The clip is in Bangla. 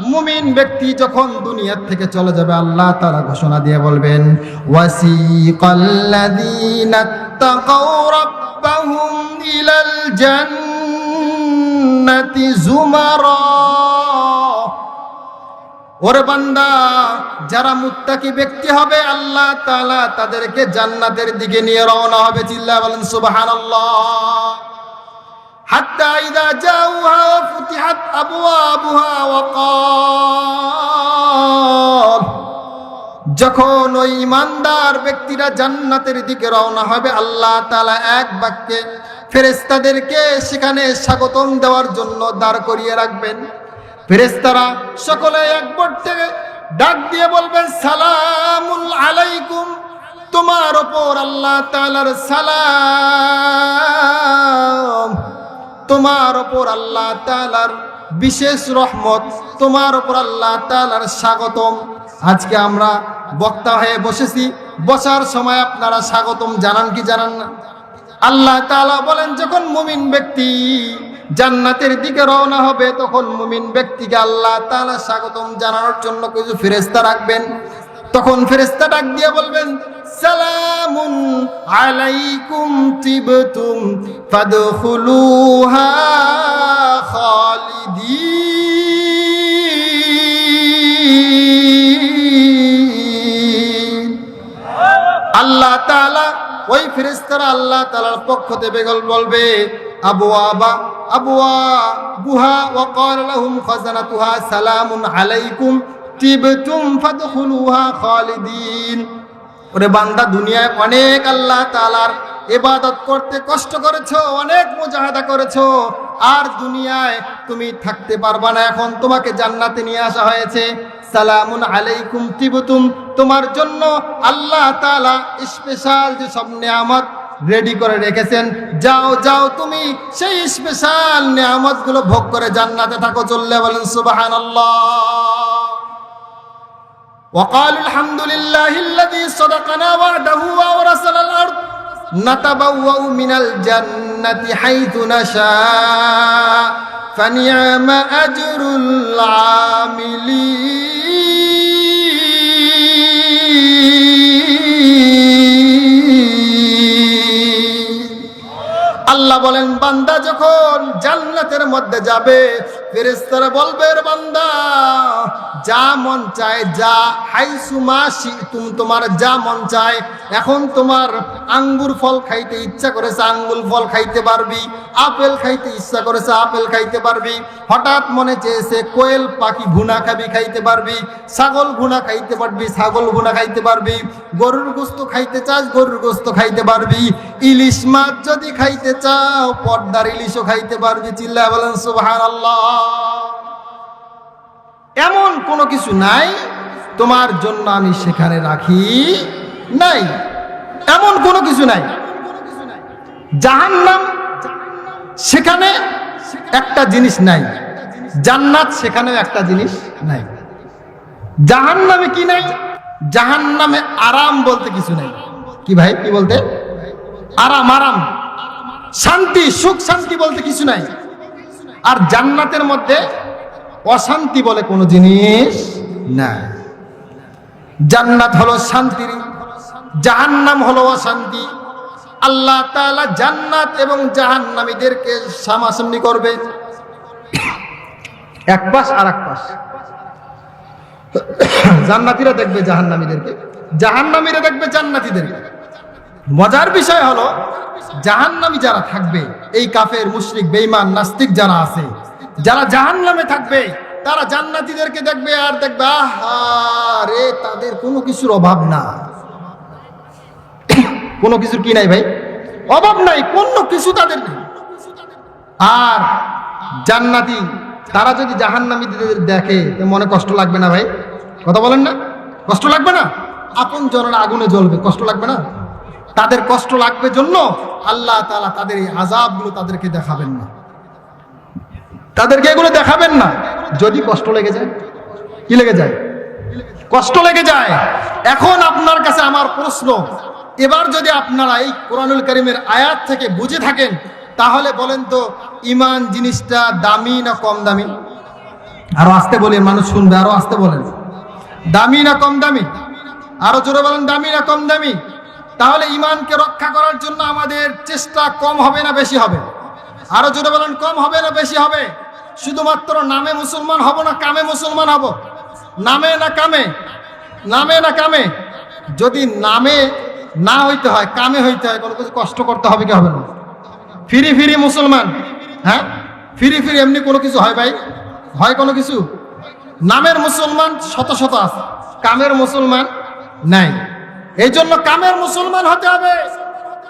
মুমিন ব্যক্তি যখন দুনিয়ার থেকে চলে যাবে, আল্লাহ তারা ঘোষণা দিয়ে বলবেন ওরে বান্দা, যারা মুত্তাকি ব্যক্তি হবে, আল্লাহ তালা তাদেরকে জান্নাতের দিকে নিয়ে রওনা হবে। চিল্লা বলেন, সুবহানাল্লাহ। حتى إذا جاءوها وفتحت أبوابها وقال যখন ওই ইমানদার ব্যক্তিরা জান্নাতের দিকে রওনা হবে আল্লাহ তাআলা এক বাক্যে ফেরেশতাদেরকে সেখানে স্বাগতম দেওয়ার জন্য দাঁড় করিয়ে রাখবেন ফেরেশতারা সকলে একবার থেকে ডাক দিয়ে বলবেন সালামুল আলাইকুম তোমার ওপর আল্লাহ তাআলার সালাম তোমার ওপর আল্লাহ তাআলার বিশেষ রহমত, তোমার ওপর আল্লাহ তাআলার স্বাগতম। আজকে আমরা বক্তা হয়ে বসেছি। বসার সময় আপনারা স্বাগতম, জানান কি জানান না? আল্লাহ তাআলা বলেন, যখন মুমিন ব্যক্তি জান্নাতের দিকে রওনা হবে, তখন মুমিন ব্যক্তিকে আল্লাহ তাআলা স্বাগতম জানানোর জন্য কিছু ফেরেশতা রাখবেন তখন ফেরেশতা ডাক দিয়ে বলবেন সালামুন আলাইকুম তিবতুম ফাদখুলুহা খালিদিন। আল্লাহ তাআলা, ওই ফেরেশতারা আল্লাহ তাআলার পক্ষ থেকে বলবে, আবু আবা আবুয়া বুহা, ওয়া ক্বালা লাহুম খাজানাতুহা সালামুন আলাইকুম তিবতুম ফাদখুলুহা খালিদিন। ওরে বান্দা, দুনিয়ায় অনেক আল্লাহ তাআলার এবাদত করতে কষ্ট করেছ, অনেক মুজাহাদা করেছ, আর দুনিয়ায় তুমি থাকতে পারবা না। এখন তোমাকে জান্নাতে নিয়ে আসা হয়েছে। সালামুন আলাইকুম তিবতুম। তোমার জন্য আল্লাহ তাআলা স্পেশাল যে সব নিয়ামত রেডি করে রেখেছেন। যাও যাও তুমি সেই স্পেশাল নিয়ামতগুলো ভোগ করে জান্নাতে থাকো, চললে বলেন সুবহানাল্লাহ। وقالوا الحمد لله الذي صدقنا وعده وأورثنا الأرض نتبوأ من الجنة حيث نشاء فنعم أجر العاملين আল্লাহ বলেন বান্দা যখন জান্নাতের মধ্যে যাবে ফেরেশতারা বলবে বান্দা, যা মন চায় যা। হাইসুমা তুমি তোমার যা মন চায়। এখন তোমার আঙ্গুর ফল খাইতে ইচ্ছা করেছে, আঙ্গুর ফল খাইতে পারবি। আপেল খাইতে ইচ্ছা করেছে, আপেল খাইতে পারবি। হঠাৎ মনে চেয়েছে, কোয়েল পাখি ভুনা খাবি, খাইতে পারবি। ছাগল ভুনা খাইতে পারবি, ছাগল ভুনা খাইতে পারবি। গরুর গোস্ত খাইতে চাস, গরুর গোস্ত খাইতে পারবি। ইলিশ মাছ যদি খাইতে চাও, পর্দার ইলিশও খাইতে পারবি। চিল্লা বলেন, সুবহানাল্লাহ। এমন কোনো কিছু নাই, তোমার জন্য আমি সেখানে রাখি নাই। এমন কোনো কিছু নাই। জাহান্নাম, সেখানে একটা জিনিস নাই। জান্নাত, সেখানেও একটা জিনিস নাই। জাহান্নামে কি নাই? জাহান্নামে আরাম বলতে কিছু নাই। কি ভাই, কি বলতে? আরাম আরাম। শান্তি, সুখ, শান্তি বলতে কিছু নাই। আর জান্নাতের মধ্যে অশান্তি বলে কোনো জিনিস নাই। জান্নাত হলো শান্তির জাহান্নাম হলো অশান্তি। আল্লাহ তালা জান্নাত এবং জাহান্নামীদেরকে সামাসামনি করবে। এক পাশ আর এক পাশ। জান্নাতীরা দেখবে জাহান্নামীদেরকে, জাহান্নামীরা দেখবে জান্নাতীদেরকে। মজার বিষয় হলো, জাহান্নামী যারা থাকবে এই কাফের মুশরিক, বেঈমান, নাস্তিক যারা আছে, যারা জাহান্নামে থাকবে, তারা জান্নাতীদেরকে দেখবে আর দেখবে, আহা রে, তাদের কোনো কিছুর অভাব না কোনো কিছুর কি নাই ভাই? অভাব নাই, কোনো কিছু তাদের নেই। আর জান্নাতি, তারা যদি জাহান্নামীদের দেখে মনে কষ্ট লাগবে না ভাই? কথা বলেন না? কষ্ট লাগবে না? আপন জনের আগুনে জ্বলবে, কষ্ট লাগবে না? তাদের কষ্ট লাগবে জন্য আল্লাহ তালা তাদের এই আজাবগুলো তাদেরকে দেখাবেন না। তাদেরকে এগুলো দেখাবেন না। যদি কষ্ট লেগে যায়, কি লেগে যায়? কষ্ট লেগে যায়। এখন আপনার কাছে আমার প্রশ্ন, এবার যদি আপনারা এই কোরআনুল করিমের আয়াত থেকে বুঝে থাকেন, তাহলে বলেন তো ইমান জিনিসটা দামি না কম দামি? আরও আসতে বলেন, মানুষ শুনবে, আরও আসতে বলেন। দামি না কম দামি? আরও জোরে বলেন, দামি না কম দামি? তাহলে ইমানকে রক্ষা করার জন্য আমাদের চেষ্টা কম হবে না বেশি হবে? আরও জোরে বলেন, কম হবে না বেশি হবে? শুধুমাত্র নামে মুসলমান হব না কামে মুসলমান হব? নামে না কামে? নামে না কামে? যদি নামে না হইতে হয়, কামে হইতে হয়, কোনো কিছু কষ্ট করতে হবে কি হবে না? ফিরি ফিরি মুসলমান হ্যাঁ? ফিরি ফিরি এমনি কোনো কিছু হয় ভাই? হয় কোনো কিছু? নামের মুসলমান শত শত আছে, কামের মুসলমান নাই। এই জন্য কামের মুসলমান হতে হবে।